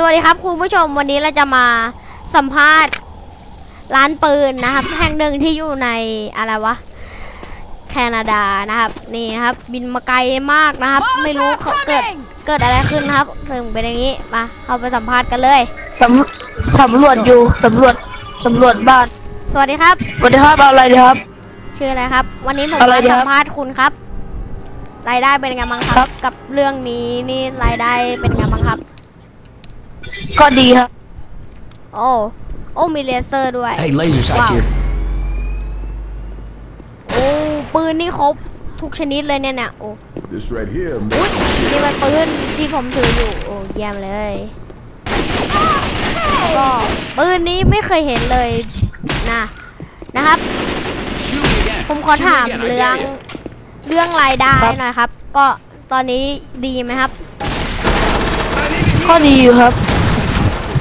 สวัสดีครับคุณผู้ชมวันนี้เราจะมาสัมภาษณ์ร้านปืนนะครับ แห่งหนึ่งที่อยู่ในอะไรวะแคนาดานะครับ นี่นะครับ บินมาไกลมากนะครับ ไม่รู้เขาเกิดเกิดอะไรขึ้นนะครับถึงเป็นอย่างนี้มาเข้าไปสัมภาษณ์กันเลยสำสำรวจอยู่สำรวจสำรวจบ้าน สวัสดีครับสวัสดีครับเอาอะไรดีครับ ชื่ออะไรครับ วันนี้ผมอะไรมาดีครับสัมภาษณ์คุณครับ รายได้เป็นไงบ้างคครัรับบกับเรื่องนี้นี่รายได้เป็นไงบ้างครับ ก็ดีครับ โอ้ โอ้มีเลเซอร์ด้วย Hey, laser sights Wow. here. โอ้ปืนนี่ครบทุกชนิดเลยเนี่ยเนี่ยโอ้ This right here, อุ๊ย man. นี่มันปืนที่ผมถืออยู่โอ้เยี่ยมเลยแล้วก็ปืนนี้ไม่เคยเห็นเลยนะนะครับ Shoot me again. ผมขอ Shoot me ถาม again, I เรื่อง dare you. เรื่องรายได้ครับหน่อยครับ ก็ตอนนี้ดีไหมครับ ก็ดีอยู่ครับ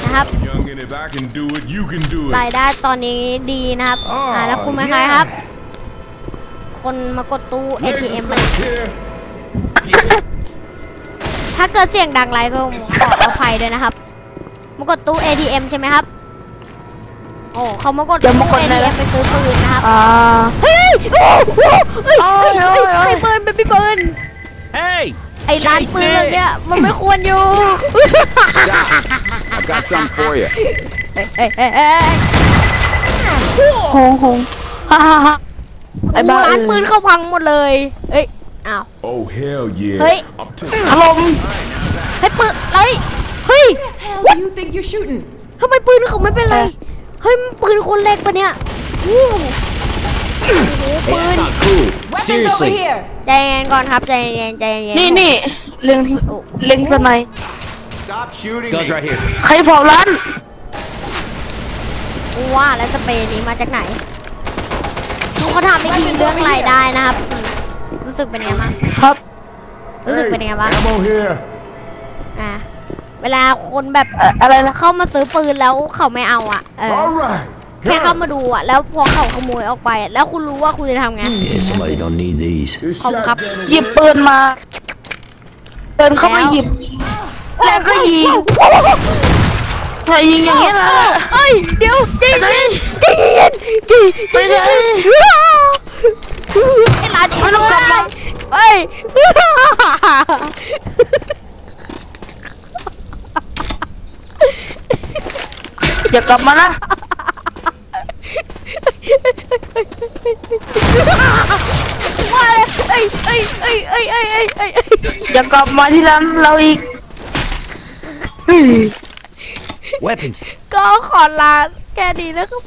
นะครับ Youngin, if I can do it, you can do ราย it. ได้ตอนนี้ดีนะครับอ๋ออ่อ่าแล้วคุณเป็นใคร yeah ครับ คนมากดตู้ ATM Laser มัน sights here. ถ้าเกิดเสียงดังไรก็ขออภัยด้วยนะครับ มากดตู้ ATM ใช่ไหมครับ โอ้เขามากดเดี๋ยวตู้มากดไหน ATM นะไปซื้อปืนนะครับอ่าเฮ้ยโอ้โหเฮ้ยโอ้ยเฮ้ยโอ้ยใครปืนเป็นพี่ปืน Hey! ไอ้ร้านปืนแบบเนี้ยมันไม่ควรอยู่ I've got something for you. เฮ้ยเฮ้ยเฮ้ยเฮ้ยโหงโหงฮ่าฮ่าฮ่าไอ้บ้าร้านปืนเขาพังหมดเลยเอ้ยอ้าว Oh, hell yeah. Hey. I'm taking ถล่มเฮ้ยปืนเฮ้ยเฮ้ย hell do you think you're shooting? ทำไมปืนเขาไม่เป็นไร เฮ้ยมันปืนคนเล็กปะเนี่ยโอ้โหโอ้โห Hey, ปืน that's not cool. Weapons over Seriously. here. ใจเย็นก่อนครับใจเย็นใจเย็นนี่นี่เล็งที่เล็งสไนย Stop shooting Guns right here. ใครเผาร้านกูว่าแล้วสเปรย์นี้มาจากไหนดูเขาทำอีกทีเรื่องรายได้นะครับ รู้สึกเป็นไงบ้างครับ รู้สึกเป็นไงบ้าง ammo here. อะเวลาคนแบบเอ่ออะไรนะเข้ามาซื้อปืนแล้วเขาไม่เอาอะเออ All right. แค่เข้ามาดูอะ แล้วพอเขาขโมยออกไป แล้วคุณรู้ว่าคุณจะทำไง Yeah, somebody don't need these. This Không cắp. shotgun is หยิบปืนมาเดินเข้าไปหยิบ แล้วก็ยิงถ้ายิงอย่างนี้นะเอ้ย เดี๋ยวใจเย็นใจเย็นใจไปไหนไอ้หลานไม่ต้องกลับมาเฮ้ยอย่ากลับมานะ ว่าเลยเอ้ยเอ้ยเอ้ยเอ้ยเอ้ยเอ้ยเอ้ยเอ้ยอย่ากลับมาที่ร้านเราอีกเฮ้ย Weapons. ก็ขอลาแค่นี้นะครับ